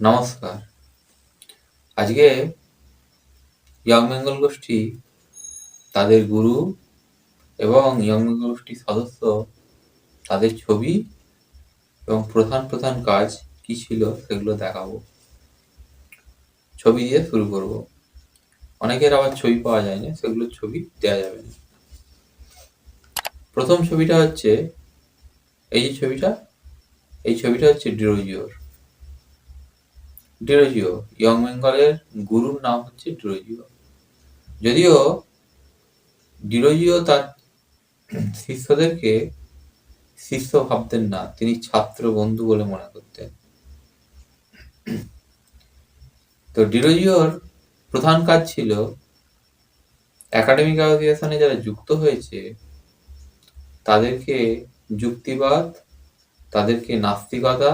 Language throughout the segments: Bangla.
নমস্কার। আজকে ইয়ং বেঙ্গল গোষ্ঠী তাদের গুরু এবং ইয়ং বেঙ্গল গোষ্ঠীর সদস্য তাদের ছবি এবং প্রধান প্রধান কাজ কি ছিল সেগুলো দেখাবো। ছবি দিয়ে শুরু করব। অনেকের আবার ছবি পাওয়া যায় না সেগুলোর ছবি দেওয়া যাবে না। প্রথম ছবিটা হচ্ছে, এই যে ছবিটা, এই ছবিটা হচ্ছে ডিরোজিওর ডিরোজিও ইয়ং বেঙ্গলের গুরুর নাম হচ্ছে ডিরোজিও যদিও ডিরোজিও তার শিষ্যদেরকে শিষ্য ভাবতেন না, তিনি ছাত্র বন্ধু বলে মনে করতেন। তো ডিরোজিওর প্রধান কাজ ছিল একাডেমিক অ্যাসোসিয়েশনে যারা যুক্ত হয়েছে, তাদেরকে যুক্তিবাদ, তাদেরকে নাস্তিকতা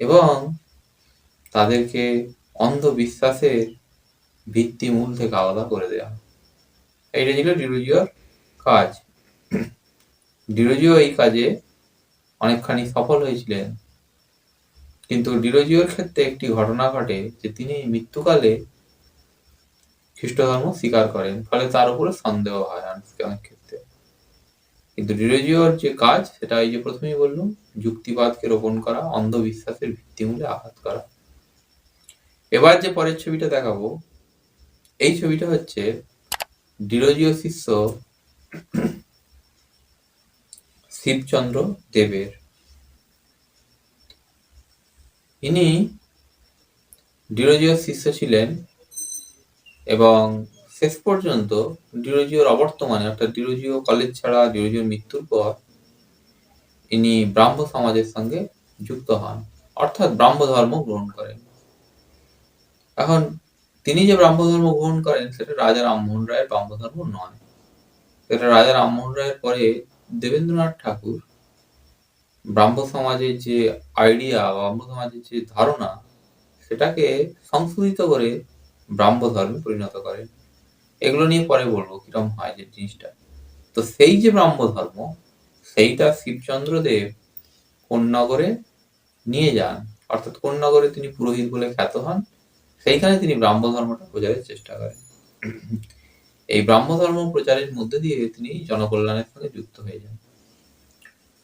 এবং তাদেরকে অন্ধবিশ্বাসের ভিত্তিমূল থেকে আলাদা করে দেওয়া এইটা ছিল ডিরোজিওর কাজ। ডিরোজিও এই কাজে অনেকখানি সফল হয়েছিলেন। কিন্তু ডিরোজিওর ক্ষেত্রে একটি ঘটনা ঘটে যে তিনি মৃত্যুকালে খ্রিস্ট ধর্ম স্বীকার করেন, ফলে তার উপরে সন্দেহ হয় অনেক ক্ষেত্রে। কিন্তু ডিরোজিওর যে কাজ, সেটা এই যে প্রথমেই বললাম, যুক্তিবাদকে রোপণ করা, অন্ধবিশ্বাসের ভিত্তিমূলে আঘাত করা। এবার যে পরের ছবিটা দেখাবো, এই ছবিটা হচ্ছে ডিরোজিও শিষ্য শিবচন্দ্র দেবের। ইনি ডিরোজিওর শিষ্য ছিলেন এবং শেষ পর্যন্ত ডিরোজিওর অবর্তমানে, অর্থাৎ ডিরোজিও কলেজ ছাড়া ডিরোজিওর মৃত্যুর পর ইনি ব্রাহ্ম সমাজের সঙ্গে যুক্ত হন, অর্থাৎ ব্রাহ্ম ধর্ম গ্রহণ করেন। এখন তিনি যে ব্রাহ্ম ধর্ম গ্রহণ করেন, সেটা রাজা রামমোহন রায়ের ব্রাহ্ম ধর্ম নয়। সেটা রাজা রামমোহন রায়ের পরে দেবেন্দ্রনাথ ঠাকুর ব্রাহ্ম সমাজের যে আইডিয়া ব্রাহ্ম সমাজের যে ধারণা, সেটাকে সংশোধিত করে ব্রাহ্ম ধর্মে পরিণত করেন। এগুলো নিয়ে পরে বলব কিরম হয় যে জিনিসটা। তো সেই যে ব্রাহ্ম ধর্ম সেইটা শিবচন্দ্র দেব কোন্নগরে নিয়ে যান। অর্থাৎ কোন্নগরে তিনি পুরোহিত বলে খ্যাত হন। সেইখানে তিনি ব্রাহ্ম ধর্মটা প্রচারের চেষ্টা করেন। এই ব্রাহ্ম ধর্ম প্রচারের মধ্যে দিয়ে তিনি জনকল্যাণের সঙ্গে যুক্ত হয়ে যান।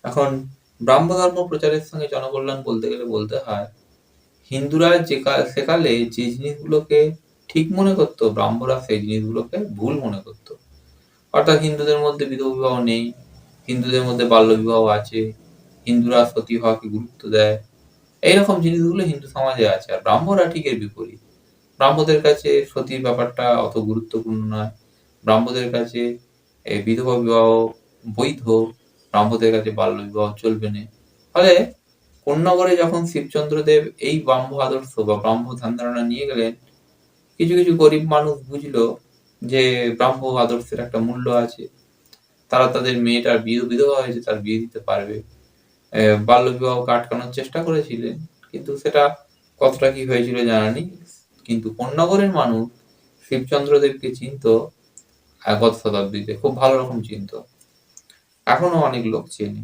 এখন ব্রাহ্ম ধর্ম প্রচারের সঙ্গে জনকল্যাণ বলতে গেলে বলতে হয়, হিন্দুরা যে সেকালে যে জিনিসগুলোকে ঠিক মনে করতো, ব্রাহ্মরা সেই জিনিসগুলোকে ভুল মনে করতো। অর্থাৎ হিন্দুদের মধ্যে বিধবা বিবাহ নেই, হিন্দুদের মধ্যে বাল্য বিবাহ আছে, হিন্দুরা সতী হওয়াকে গুরুত্ব দেয়, এইরকম জিনিসগুলো হিন্দু সমাজে আছে। আর ব্রাহ্মরা ঠিক এর বিপরীত। ব্রাহ্মদের কাছে সতীর ব্যাপারটা অত গুরুত্বপূর্ণ নয়। ব্রাহ্মদের কাছে বিধবা বিবাহ বৈধ, ব্রাহ্মদের কাছে বাল্য বিবাহ চলবে না। ফলে কন্যাগরে যখন শিবচন্দ্র দেব এই ব্রাহ্ম আদর্শ বা ব্রাহ্ম ধ্যান ধারণা নিয়ে গেলেন, কিছু কিছু গরিব মানুষ বুঝলো যে ব্রাহ্ম আদর্শের একটা মূল্য আছে। তারা তাদের মেয়েটার বিয়ে বিধবা হয়েছে, তার বিয়ে দিতে পারবে। বাল্য বিবাহ আটকানোর চেষ্টা করেছিলেন, কিন্তু সেটা কতটা কি হয়েছিল জানা নেই। কিন্তু কন্যাগরের মানুষ শিবচন্দ্র দেবকে চিনত গত শতাব্দীতে, খুব ভালো রকম চিনত। এখনও অনেক লোক চেনে।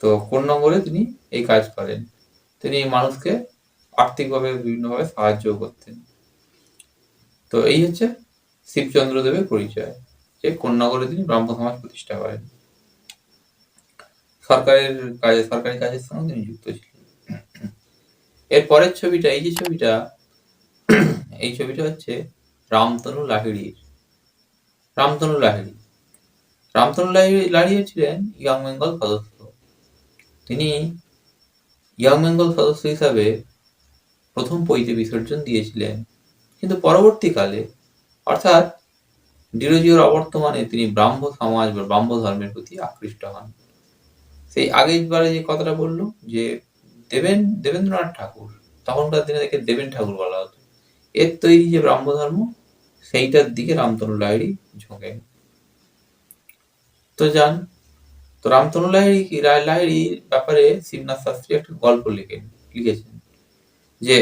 তো কন্যাগরে তিনি এই কাজ করেন। তিনি মানুষকে আর্থিকভাবে বিভিন্নভাবে সাহায্য করতেন। তো এই হচ্ছে শিবচন্দ্র দেবের পরিচয়, যে কন্যাগরে তিনি ব্রাহ্ম সমাজ প্রতিষ্ঠা করেন। সরকারের কাজে, সরকারি কাজের সঙ্গে তিনি যুক্ত ছিলেন। এর পরের ছবিটা, এই যে ছবিটা এই ছবিটা হচ্ছে রামতনু লাহিড়ির। রামতনু লাহিড়ি। রামতনু লাহিড়ি লাহিড়ি ছিলেন ইয়ং বেঙ্গল সদস্য। তিনি ইয়ং বেঙ্গল সদস্য হিসাবে প্রথম পৈতে বিসর্জন দিয়েছিলেন। কিন্তু পরবর্তীকালে, অর্থাৎ ডিরোজিওর অবর্তমানে তিনি ব্রাহ্ম সমাজ বা ব্রাহ্ম ধর্মের প্রতি আকৃষ্ট হন। সেই আগের বারে যে কথাটা বলল যে দেবেন, দেবেন্দ্রনাথ ঠাকুর, তখনকার দিনে দেখে দেবেন ঠাকুর বলা হতো। এর তৈরি যে ব্রাহ্ম ধর্ম সেইটার দিকে রামতনু লাহিড়ি ঝোঁকেন তো যান, তো রামতনু লাহিড়ি লাহিড়ির ব্যাপারে শিবনাথ শাস্ত্রী একটা গল্প লিখেন লিখেছেন, যে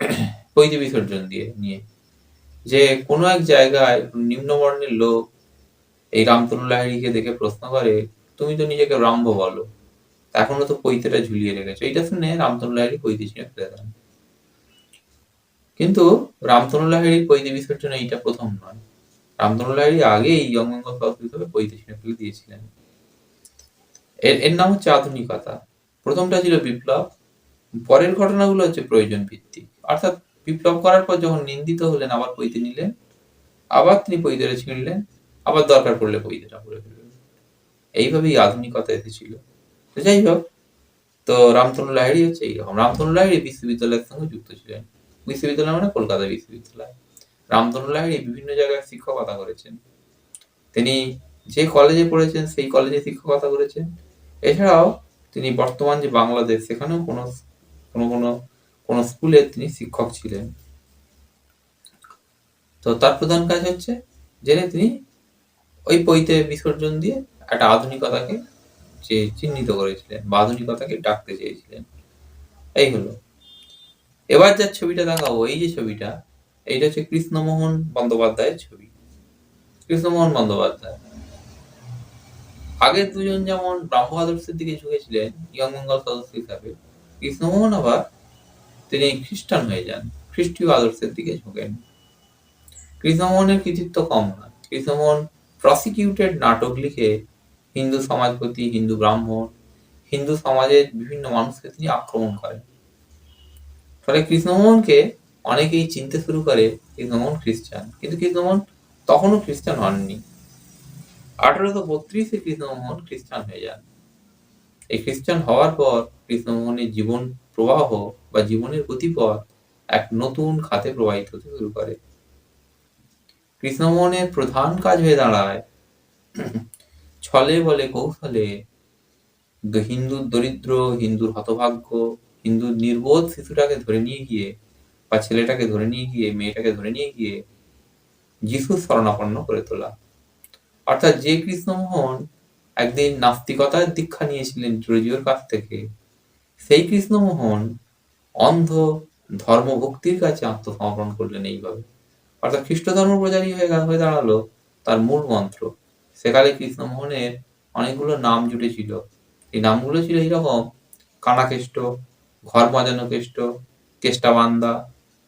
পৈতি বিসর্জন দিয়ে, নিয়ে। যে কোনো এক জায়গায় নিম্নবর্ণের লোক এই রামতনু লাহিড়িকে দেখে প্রশ্ন করে, তুমি তো নিজেকে ব্রাহ্ম বলো, এখনও তো পৈতেটা ঝুলিয়ে রেখেছো। এইটা শুনে রামতনু লাহিড়ি পৈতে ছিঁড়ে ফেলে দেন কিন্তু রামতনু লাহিড়ির পৈতে বিসর্জন এইটা প্রথম নয়। রামতনু লাহিড়ি ইয়ং বেঙ্গল সাউথ হিসেবে পৈতে ফেলে দিয়েছিলেন। এর এর নাম হচ্ছে আধুনিকতা। প্রথমটা ছিল বিপ্লব, পরের ঘটনাগুলো হচ্ছে প্রয়োজন ভিত্তিক। অর্থাৎ বিপ্লব করার পর যখন নিন্দিত হলেন, আবার পৈতে নিলেন, আবার তিনি পৈতেরা ছিঁড়লেন আবার দরকার পড়লে পৈতেটা করে ফেললেন। এইভাবেই আধুনিকতা এসেছিল তো যাই হোক, তো রামতনু লাহিড়ি হচ্ছে এইরকম রামতনু লাহিড়ি বিশ্ববিদ্যালয়ের সঙ্গে যুক্ত ছিলেন। বিশ্ববিদ্যালয় মানে কলকাতা বিশ্ববিদ্যালয়। রামতনু লাহিড়ি বিভিন্ন জায়গায় শিক্ষকতা করেছেন। তিনি যে কলেজে পড়েছেন, সেই কলেজে শিক্ষকতা করেছেন। এছাড়াও তিনি বর্তমান যে বাংলাদেশ, সেখানেও কোনো কোনো কোনো কোনো স্কুলে তিনি শিক্ষক ছিলেন। তো তার প্রধান কাজ হচ্ছে যে তিনি ওই পৈতে বিসর্জন দিয়ে একটা আধুনিকতাকে যে চিহ্নিত করেছিলেন বা আধুনিকতাকে ডাকতে চেয়েছিলেন। এই হলো। এবার যার ছবিটা দেখাবো, এই যে ছবিটা, এইটা হচ্ছে কৃষ্ণমোহন বন্দ্যোপাধ্যায়ের ছবি। কৃষ্ণমোহন বন্দ্যোপাধ্যায়। আগের দুজন যেমন ব্রাহ্ম আদর্শের দিকে ঝুঁকেছিলেন, ইয়ং বেঙ্গল সদস্য হিসাবে, কৃষ্ণমোহন আবার তিনি খ্রিস্টান হয়ে যান, খ্রিস্টীয় আদর্শের দিকে ঝুঁকেন। কৃষ্ণমোহনের কৃতিত্ব কম না। কৃষ্ণমোহন প্রসিকিউটেড নাটক লিখে হিন্দু সমাজপতি, হিন্দু ব্রাহ্মণ, হিন্দু সমাজের বিভিন্ন মানুষকে তিনি আক্রমণ করেন। ফলে কৃষ্ণমোহনকে অনেকেই চিনতে শুরু করে কৃষ্ণমোহন খ্রিস্টান। কিন্তু কৃষ্ণমোহন তখনও খ্রিস্টান হননি। আঠারোশো বত্রিশে কৃষ্ণমোহন খ্রিস্টান হয়ে যান। এই খ্রিস্টান হওয়ার পর কৃষ্ণমোহনের জীবন প্রবাহ বা জীবনের গতিপথ এক নতুন খাতে প্রবাহিত হতে শুরু করে। কৃষ্ণমোহনের প্রধান কাজ হয়ে দাঁড়ায় ছলে বলে কৌশলে। হিন্দুর দরিদ্র, হিন্দুর হতভাগ্য হিন্দুর নির্বোধ শিশুটাকে ধরে নিয়ে গিয়ে বা ছেলেটাকে ধরে নিয়ে গিয়ে, মেয়েটাকে ধরে নিয়ে গিয়ে যিশু শরণাপন্ন করে তোলা। অর্থাৎ যে কৃষ্ণমোহন একদিন নাস্তিকতার দীক্ষা নিয়েছিলেন জর্জিওর কাছ থেকে, সেই কৃষ্ণমোহন অন্ধ ধর্মভক্তির কাছে আত্মসমর্পণ করলেন এইভাবে। অর্থাৎ খ্রিস্ট ধর্ম প্রচারী হয়ে হয়ে দাঁড়াল তার মূল মন্ত্র। সেকালে কৃষ্ণমোহনের অনেকগুলো নাম জুটেছিল এই নামগুলো ছিল এইরকম, কানাকেষ্ট ঘর বাজানো কেষ্ট কেষ্টাবান্দা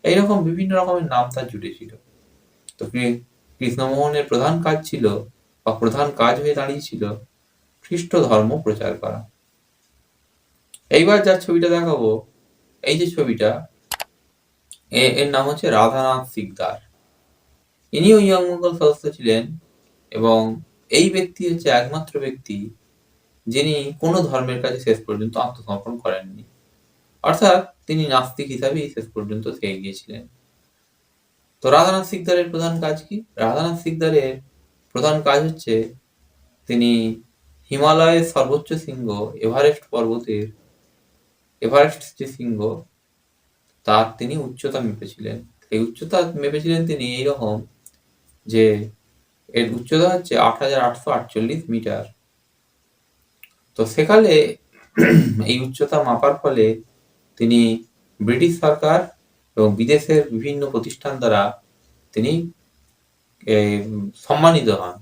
এইরকম বিভিন্ন রকমের নাম তার জুটেছিল। তো কৃষ্ণমোহনের প্রধান কাজ ছিল বা প্রধান কাজ হয়ে দাঁড়িয়েছিল খ্রিস্ট ধর্ম প্রচার করা। এইবার যার ছবিটা দেখাবো, এই যে ছবিটা এর নাম হচ্ছে রাধানাথ সিকদার। ইনিও ইয়ং বেঙ্গল সদস্য ছিলেন এবং এই ব্যক্তি হচ্ছে একমাত্র ব্যক্তি যিনি কোনো ধর্মের কাছে শেষ পর্যন্ত আত্মসমর্পণ করেননি। অর্থাৎ তিনি নাস্তিক হিসাবেই শেষ পর্যন্ত থেকে গিয়েছিলেন। তো রাধানাথ সিকদারের প্রধান কাজ কি? রাধানাথ সিকদারের প্রধান কাজ হচ্ছে তিনি হিমালয়ের সর্বোচ্চ শৃঙ্গ এভারেস্ট পর্বতের এভারেস্ট যে শৃঙ্গ, তার তিনি উচ্চতা মেপেছিলেন। এই উচ্চতা মেপেছিলেন তিনি এইরকম যে এর উচ্চতা হচ্ছে আট হাজার আটশো আটচল্লিশ মিটার। তো সেকালে এই উচ্চতা মাপার ফলে তিনি ব্রিটিশ সরকার এবং বিদেশের বিভিন্ন প্রতিষ্ঠান দ্বারা তিনি সম্মানিত হন।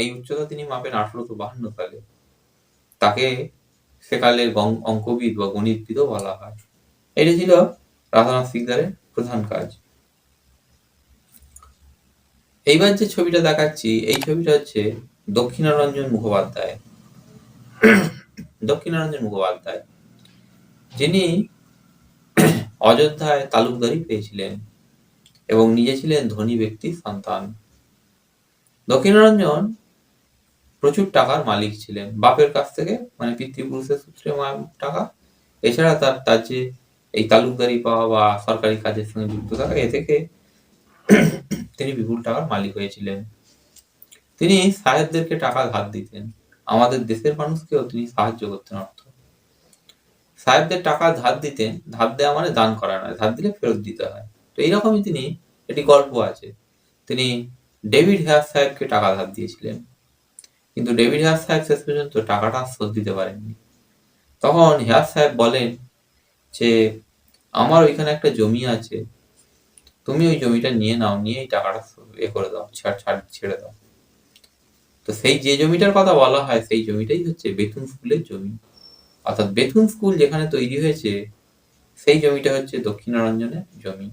এই উচ্চতা তিনি মাপেন আঠারোশো বাহান্ন সালে। তাকে সেকালের অঙ্কবিদ বা গণিতবিদও বলা হয়। এটা ছিল রাধানাথ সিকদারের প্রধান কাজ। এইবার যে ছবিটা দেখাচ্ছি, এই ছবিটা হচ্ছে দক্ষিণারঞ্জন মুখোপাধ্যায়। দক্ষিণারঞ্জন মুখোপাধ্যায়। যিনি অযোধ্যায় তালুকদারি পেয়েছিলেন এবং নিজে ছিলেন ধনী ব্যক্তির সন্তান। দক্ষিণারঞ্জন প্রচুর টাকার মালিক ছিলেন। বাপের কাছ থেকে মানে পিতৃপুরুষের সূত্রে টাকা। এছাড়া তার তার যে এই তালুকদারি পাওয়া বা সরকারি কাজের সঙ্গে যুক্ত থাকা, এ থেকে তিনি বিপুল টাকার মালিক হয়েছিলেন। তিনি সাহেবদেরকে টাকা ধার দিতেন। আমাদের দেশের মানুষকেও তিনি সাহায্য করতেন অর্থ। সাহেবদের টাকা ধার দিতেন ধার দেওয়া মানে দান করা নয়, ধার দিলে ফেরত দিতে হয়। তো এইরকমই তিনি একটি গল্প আছে। তিনি ডেভিড হেয়ার সাহেবকে টাকা ধার দিয়েছিলেন। কিন্তু ডেভিড হেয়ার সাহেব শেষ পর্যন্ত টাকাটা শোধ দিতে পারেননি। তখন হেয়ার সাহেব বলেন যে, আমার ওইখানে একটা জমি আছে। তুমি ওই জমিটা নিয়ে নাও, নিয়ে এই টাকাটা এ করে দাও, ছাড় ছাড়, ছেড়ে দাও। তো সেই যে জমিটার কথা বলা হয়, সেই জমিটাই হচ্ছে বেতন স্কুলের জমি। অর্থাৎ বেতুন স্কুল যেখানে তৈরি হয়েছে, সেই জমিটা হচ্ছে দক্ষিণারঞ্জনের জমি।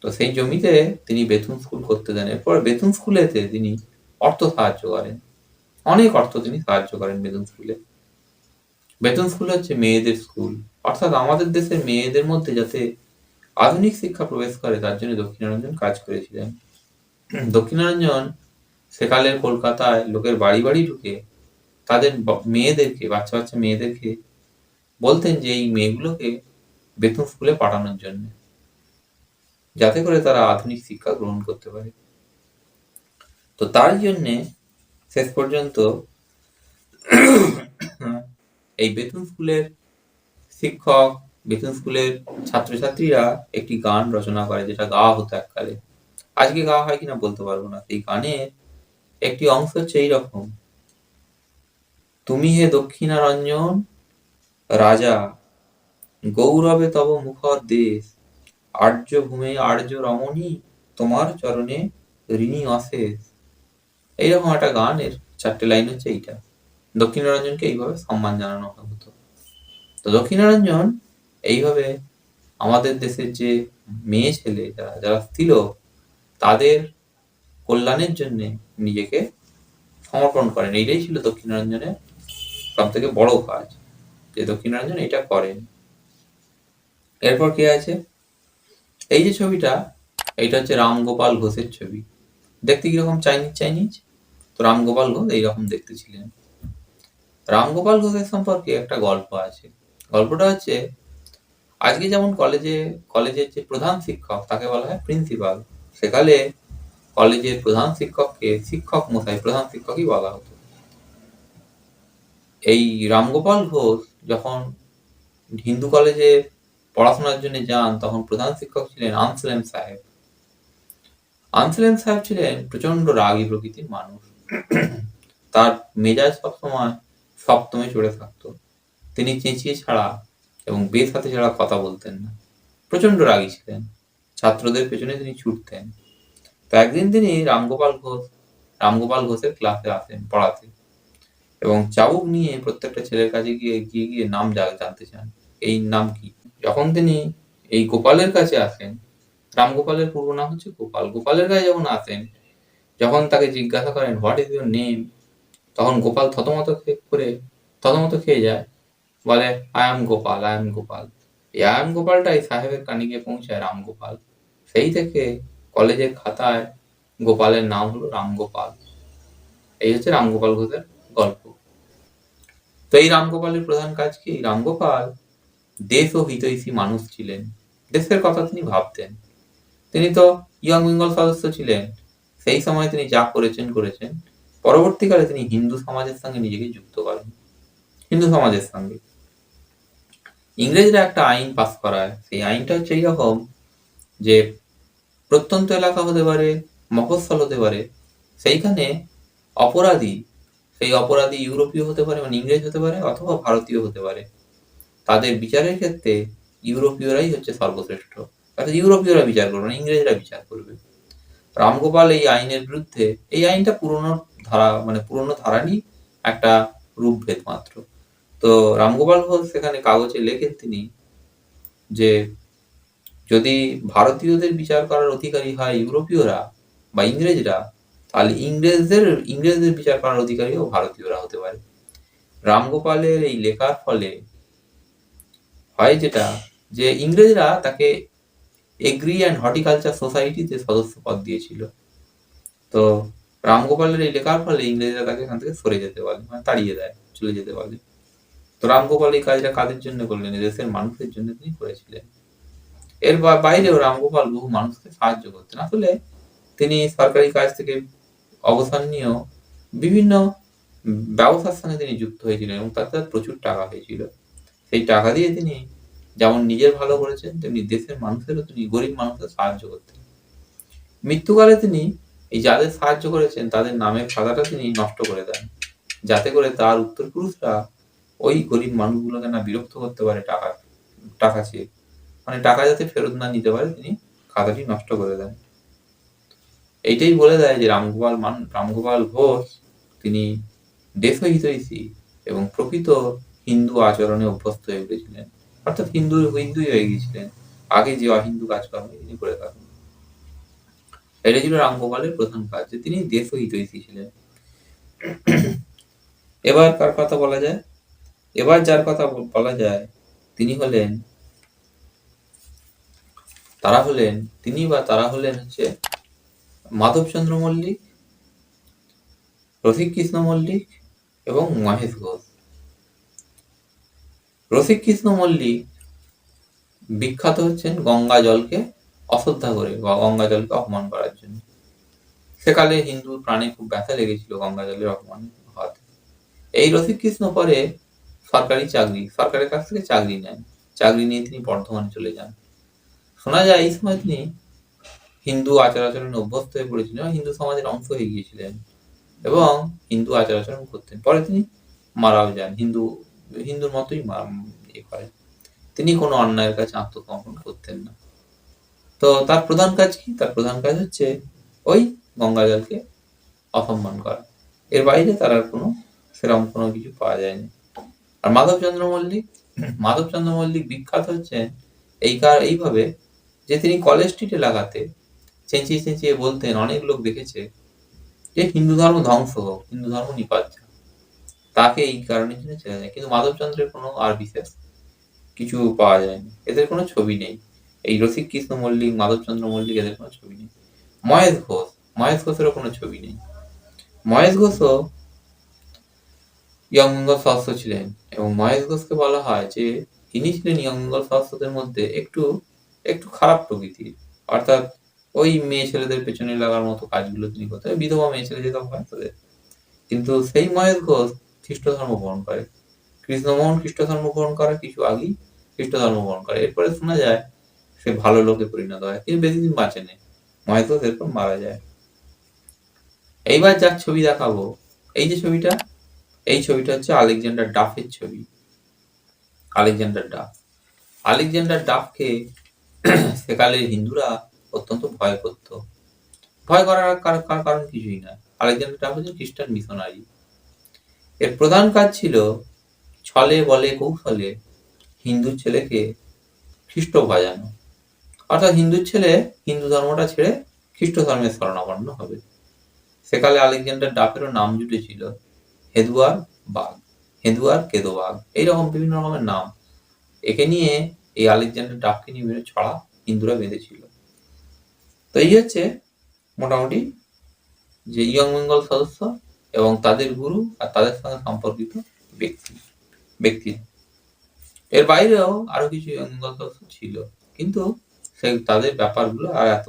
তো সেই জমিতে তিনি বেথুন স্কুল করতে দেন। এরপর বেথুন স্কুলেতে তিনি অর্থ সাহায্য করেন। অনেক অর্থ তিনি সাহায্য করেন বেতন স্কুলে। বেতন স্কুল হচ্ছে মেয়েদের স্কুল। অর্থাৎ আমাদের দেশের মেয়েদের মধ্যে যাতে আধুনিক শিক্ষা প্রবেশ করে, তার জন্য দক্ষিণারঞ্জন কাজ করেছিলেন। দক্ষিণারঞ্জন সেকালের কলকাতায় লোকের বাড়ি বাড়ি ঢুকে তাদের মেয়েদেরকে, বাচ্চা বাচ্চা মেয়েদেরকে বলতেন যে এই মেয়েগুলোকে বেতন স্কুলে পাঠানোর জন্য। যাতে করে তারা আধুনিক শিক্ষা গ্রহণ করতে পারে। তো তার জন্যে শেষ পর্যন্ত এই বেতন স্কুলের শিক্ষক, বেতন স্কুলের ছাত্রছাত্রীরা একটি গান রচনা করে যেটা গাওয়া হতো এককালে। আজকে গাওয়া হয় কিনা বলতে পারব না। সেই গানের একটি অংশ হচ্ছে এইরকম। তুমি হে দক্ষিণারঞ্জন, রাজা, গৌরবে তব মুখর দেশ। আর্য ভূমে আর্য রমণী, তোমার চরণে ঋণী অশেষ। এইরকম একটা গানের চারটে লাইন হচ্ছে এইটা। দক্ষিণারঞ্জনকে এইভাবে সম্মান জানানো হতো। তো দক্ষিণারঞ্জন এইভাবে আমাদের দেশের যে মেয়ে ছেলে, যারা যারা ছিল তাদের কল্যাণের জন্য নিজেকে সমর্পণ করেন। এইটাই ছিল দক্ষিণারঞ্জনের সব থেকে বড় কাজ। যে দক্ষিণারঞ্জন এটা করেন। এরপর কে আছে? এই যে ছবিটা, এইটা হচ্ছে রামগোপাল ঘোষের ছবি। দেখতে কীরকম চাইনিজ চাইনিজ? তো রামগোপাল ঘোষ এইরকম দেখতে ছিলেন রামগোপাল ঘোষের সম্পর্কে একটা গল্প আছে। গল্পটা হচ্ছে, আজকে যেমন কলেজে, কলেজের যে প্রধান শিক্ষক, তাকে বলা হয় প্রিন্সিপাল, সেকালে কলেজের প্রধান শিক্ষককে শিক্ষক মশাই, প্রধান শিক্ষকই বলা হতো। এই রামগোপাল ঘোষ যখন হিন্দু কলেজে পড়াশোনার জন্য যান, তখন প্রধান শিক্ষক ছিলেন আনসলেম সাহেব। আনসলেম সাহেব ছিলেন প্রচণ্ড রাগী প্রকৃতির মানুষ। তার মেজাজ সবসময় সপ্তমে চড়ে থাকতো। তিনি চেঁচিয়ে ছাড়া এবং বেশ হাতে ছাড়া কথা বলতেন না। প্রচণ্ড রাগী ছিলেন। ছাত্রদের পেছনে তিনি ছুটতেন। তো একদিন তিনি রামগোপাল ঘোষ, রামগোপাল ঘোষের ক্লাসে আসেন পড়াতে। এবং চাবুক নিয়ে প্রত্যেকটা ছেলের কাছে গিয়ে গিয়ে গিয়ে নাম জানতে চান। এই নাম কি? যখন তিনি এই গোপালের কাছে আসেন, রামগোপালের পূর্ব নাম হচ্ছে গোপাল। গোপালের কাছে যখন আসেন, যখন তাকে জিজ্ঞাসা করেন হোয়াট ইজ ইউর নেম তখন গোপাল থতমত করে, থতমত খেয়ে যায়। বলে I am Gopal I am Gopal. এই আই এম গোপালটাই সাহেবের কানে গিয়ে পৌঁছায়, রামগোপাল। সেই থেকে কলেজের খাতায় গোপালের নাম হলো রামগোপাল। এই হচ্ছে রামগোপাল ঘোষের গল্প। তো এই রামগোপালের প্রধান কাজ কি? রামগোপাল দেশ ও হিতৈষী মানুষ ছিলেন। দেশের কথা তিনি ভাবতেন। তিনি তো ইয়ং বেঙ্গল সদস্য ছিলেন। সেই সময় তিনি যা করেছেন করেছেন। পরবর্তীকালে তিনি হিন্দু সমাজের সঙ্গে নিজেকে যুক্ত করেন। হিন্দু সমাজের সঙ্গে। ইংরেজরা একটা আইন পাস করায়। সেই আইনটা হচ্ছে এইরকম যে প্রত্যন্ত এলাকা হতে পারে, মফস্বল হতে পারে, সেইখানে অপরাধী সেই অপরাধী ইউরোপীয় হতে পারে মানে ইংরেজ হতে পারে অথবা ভারতীয় হতে পারে। তাদের বিচারের ক্ষেত্রে ইউরোপীয়রাই হচ্ছে সর্বশ্রেষ্ঠ। অর্থাৎ ইউরোপীয়রা বিচার করবে না, ইংরেজরা বিচার করবে। রামগোপাল এই আইনের বিরুদ্ধে, এই আইনটা পুরনো ধারা মানে পুরনো ধারারই একটা রূপভেদ মাত্র। তো রামগোপাল ঘোষ সেখানে কাগজে লেখেন তিনি যে, যদি ভারতীয়দের বিচার করার অধিকারী হয় ইউরোপীয়রা বা ইংরেজরা তাহলে ইংরেজদের ইংরেজদের বিচার করার অধিকারীও ভারতীয়রা হতে পারে। রামগোপালের এই লেখার ফলে হয় যেটা যে ইংরেজরা তাকে এগ্রি অ্যান্ড হর্টিকালচার সোসাইটিতে সদস্য পদ দিয়েছিল। তো রামগোপালের এই লেখার ফলে ইংরেজরা তাকে এখান থেকে সরে যেতে পারে মানে তাড়িয়ে দেয়, চলে যেতে পারে তো রামগোপাল এই কাজটা কাদের জন্য করলেন? দেশের মানুষের জন্য তিনি করেছিলেন। এর বাইরেও রামগোপাল বহু মানুষকে সাহায্য করতেন। আসলে তিনি সরকারি কাজ থেকে অবসর নিয়েও বিভিন্ন ব্যবসার সঙ্গে তিনি যুক্ত হয়েছিলেন এবং তাতে তার প্রচুর টাকা হয়েছিল। সেই টাকা দিয়ে তিনি যেমন নিজের ভালো করেছেন, তেমনি দেশের মানুষেরও তিনি গরিব মানুষদের সাহায্য করতেন। মৃত্যুকালে তিনি এই যাদের সাহায্য করেছেন, তাদের নামের খাতাটা তিনি নষ্ট করে দেন। যাতে করে তার উত্তরপুরুষরা ওই গরিব মানুষগুলোকে না বিরক্ত করতে পারে টাকা টাকা চেয়ে। মানে টাকা যাতে ফেরত না নিতে পারে, তিনি খাতাটি নষ্ট করে দেন। এইটাই বলে দেয় যে রামগোপাল মান, রামগোপাল ঘোষ তিনি দেশহিতৈষী এবং প্রকৃত হিন্দু আচরণে অভ্যস্ত হয়ে উঠেছিলেন। অর্থাৎ হিন্দু, হিন্দুই হয়ে গিয়েছিলেন। আগে যে অহিন্দু কাজকর্ম তিনি করে থাকেন। এটা ছিল রামগোপালের প্রধান কাজ, যে তিনি দেশ হিতৈষী ছিলেন। এবার কার কথা বলা যায়? এবার যার কথা বলা যায়, তিনি হলেন, তারা হলেন, তিনি বা তারা হলেন হচ্ছে মাধবচন্দ্র মল্লিক রসিক কৃষ্ণ মল্লিক এবং মহেশ ঘোষ। রসিক কৃষ্ণ মল্লিক বিখ্যাত হচ্ছেন গঙ্গা জলকে অশ্রদ্ধা করে বা গঙ্গা জলকে অপমান করার জন্য। সেকালে হিন্দু প্রাণে খুব ব্যথা লেগেছিল গঙ্গা জলের অপমান হওয়াতে। এই রসিক কৃষ্ণ পরে সরকারি চাকরি, সরকারের কাছ থেকে চাকরি নেন। চাকরি নিয়ে তিনি বর্ধমানে চলে যান। শোনা যায় এই সময় তিনি হিন্দু আচার আচরণে অভ্যস্ত হয়ে পড়েছিলেন হিন্দু সমাজের অংশ হয়ে গিয়েছিলেন এবং হিন্দু আচার আচরণ করতেন। পরে তিনি মারাও যান। হিন্দু, হিন্দুর মতোই ইয়ে করেন। তিনি কোনো অন্যায়ের কাছে আত্মসমর্পণ করতেন না। তো তার প্রধান কাজ কি? তার প্রধান কাজ হচ্ছে ওই গঙ্গা জলকে অসম্মান করা। এর বাইরে তার আর কোনো, সেরকম কোনো কিছু পাওয়া যায়নি। আর মাধবচন্দ্র মল্লিক মাধবচন্দ্র মল্লিক বিখ্যাত হচ্ছেন এই কার, এইভাবে যে তিনি কলেজ স্ট্রিট এলাকাতে চেঁচিয়ে চেঁচিয়ে বলতেন, অনেক লোক দেখেছে যে হিন্দু ধর্ম ধ্বংস হোক, হিন্দু ধর্ম নিপাত। তাকে এই কারণের জন্য চেনা যায়। কিন্তু মাধবচন্দ্রের কোনো আর বিশেষ কিছু পাওয়া যায়নি। এদের কোনো ছবি নেই। এই রসিক কৃষ্ণ মল্লিক, মাধবচন্দ্র মল্লিক, এদের কোনো ছবি নেই। মহেশ ঘোষ, মহেশ ঘোষেরও কোনো ছবি নেই। মহেশ ঘোষও ইয়ং বেঙ্গল সদস্য ছিলেন এবং মহেশ ঘোষকে বলা হয় যে, তিনি ছিলেন ইয়ং বেঙ্গল সদস্যদের মধ্যে একটু একটু খারাপ প্রকৃতির। অর্থাৎ ওই মেয়ে ছেলেদের পেছনে লাগার মতো কাজগুলো তিনি করতেন। বিধবা মেয়ে ছেলে যেরকম হয় তাদের। কিন্তু সেই মহেশ ঘোষ খ্রিস্ট ধর্ম গ্রহণ করে। কৃষ্ণমোহন খ্রিস্ট ধর্ম গ্রহণ করার কিছু আগেই খ্রিস্ট ধর্ম গ্রহণ করে। এরপরে শোনা যায় সে ভালো লোকে পরিণত হয়, কিন্তু বেশি দিন বাঁচে নেই মহেশ ঘোষ এরপর মারা যায়। এইবার যার ছবি দেখাবো, এই যে ছবিটা, এই ছবিটা হচ্ছে আলেকজান্ডার ডাফের ছবি। Alexander Duff. আলেকজান্ডার ডাফকে সেকালের হিন্দুরা অত্যন্ত ভয় করত ভয় করার কারণ কিছুই না। আলেকজান্ডার ডাফ হচ্ছে খ্রিস্টান মিশনারি। এর প্রধান কাজ ছিল ছলে বলে কৌশলে হিন্দু ছেলেকে খ্রিস্ট ভাজানো। অর্থাৎ হিন্দুর ছেলে হিন্দু ধর্মটা ছেড়ে খ্রিস্ট ধর্মের শরণাপন্ন হবে। সেকালে আলেকজান্ডার ডাফেরও নাম জুটেছিল হেদুয়ার বাঘ, হেদুয়ার কেদো বাঘ। এইরকম বিভিন্ন রকমের নাম। একে নিয়ে এই আলেকজান্ডার ডাককে নিয়ে ছড়া। হিন্দুরা বেঁধেছিল। তো এই হচ্ছে মোটামুটি যে ইয়ং বেঙ্গল সদস্য এবং তাদের গুরু আর তাদের সঙ্গে সম্পর্কিত ব্যক্তি ব্যক্তি। এর বাইরেও আরও কিছু ইয়ং বেঙ্গল সদস্য ছিল, কিন্তু সে তাদের ব্যাপারগুলো আর এত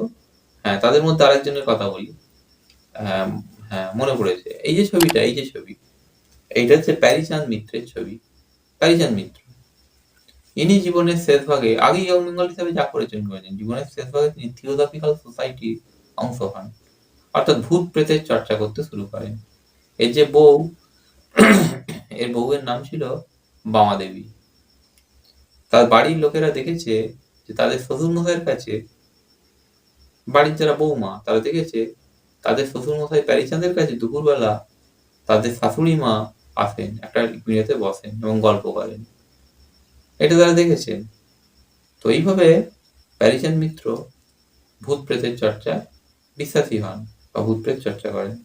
হ্যাঁ তাদের মধ্যে আরেকজনের কথা বলি। হ্যাঁ হ্যাঁ মনে পড়েছে। এই যে ছবিটা, এই যে ছবি, এইটা হচ্ছে প্যারিচাঁদ মিত্রের ছবি। প্যারিচাঁদ মিত্র। ইনি জীবনের শেষ ভাগে আগে ইয়ং বেঙ্গল হিসাবে যা করেছেন করেছেন। জীবনের শেষ ভাগে তিনি থিওসফিক্যাল সোসাইটির অংশ হন। অর্থাৎ ভূত প্রেতের চর্চা করতে শুরু করেন। এর যে বউ, এর বউয়ের নাম ছিল বামা দেবী তার বাড়ির লোকেরা দেখেছে যে তাদের শ্বশুর মশাইয়ের কাছে, বাড়ির যারা বৌমা তারা দেখেছে তাদের শ্বশুর মশাই প্যারিচাঁদের কাছে দুপুরবেলা তাদের শাশুড়ি মা আসেন, একটা পিঁড়েতে বসেন এবং গল্প করেন। এটা তারা দেখেছেন তো এইভাবে প্যারিচাঁদ মিত্র ভূত প্রেতের চর্চা বিশ্বাসী হন বা ভূত প্রেত চর্চা করেন।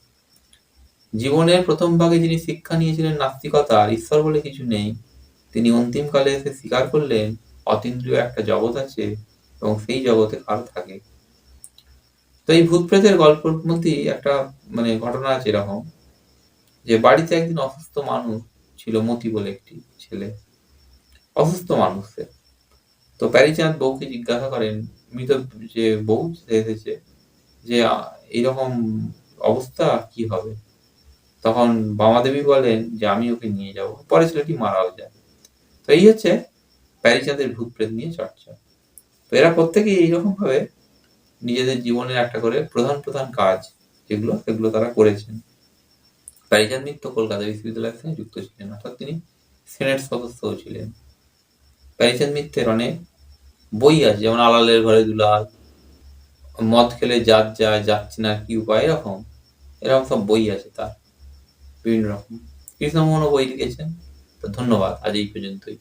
জীবনের প্রথম ভাগে যিনি শিক্ষা নিয়েছিলেন নাস্তিকতার, ঈশ্বর বলে কিছু নেই। তিনি অন্তিমকালে এসে স্বীকার করলেন, অতীন্দ্রিয় একটা জগৎ আছে এবং সেই জগতে কার থাকে। তো এই ভূত প্রেতের গল্পের মধ্যেই একটা মানে ঘটনা আছে এরকম, যে বাড়িতে একদিন অসুস্থ মানুষ ছিল মতি বলে একটি ছেলে। অসুস্থ মানুষ। সে তো প্যারিচাঁদ বউকে জিজ্ঞাসা করেন, মৃত যে বউ এসেছে, যে এইরকম অবস্থা কি হবে? তখন বামাদেবী বলেন যে, আমি ওকে নিয়ে যাব, পরে ছেলেটি মারাও যায়। তো এই হচ্ছে প্যারিচাঁদের ভূত প্রেত নিয়ে চর্চা। তো এরা প্রত্যেকেই এইরকম ভাবে নিজেদের জীবনের একটা করে প্রধান প্রধান কাজ যেগুলো, সেগুলো তারা করেছেন। প্যারিচাঁদ মিত্র কলকাতা বিশ্ববিদ্যালয়ের সঙ্গে যুক্ত ছিলেন, অর্থাৎ তিনি সেনেট সদস্যও ছিলেন। প্যারিচাঁদ মিত্রের অনেক বই আছে, যেমন আলালের ঘরে দুলাল, মদ খেলে যাত যায়, যাচ্ছে না কি উপায়, এরকম। এরকম সব বই আছে তার, বিভিন্ন রকম। কৃষ্ণমোহনও বই লিখেছেন, তো ধন্যবাদ, আজ এই পর্যন্তই।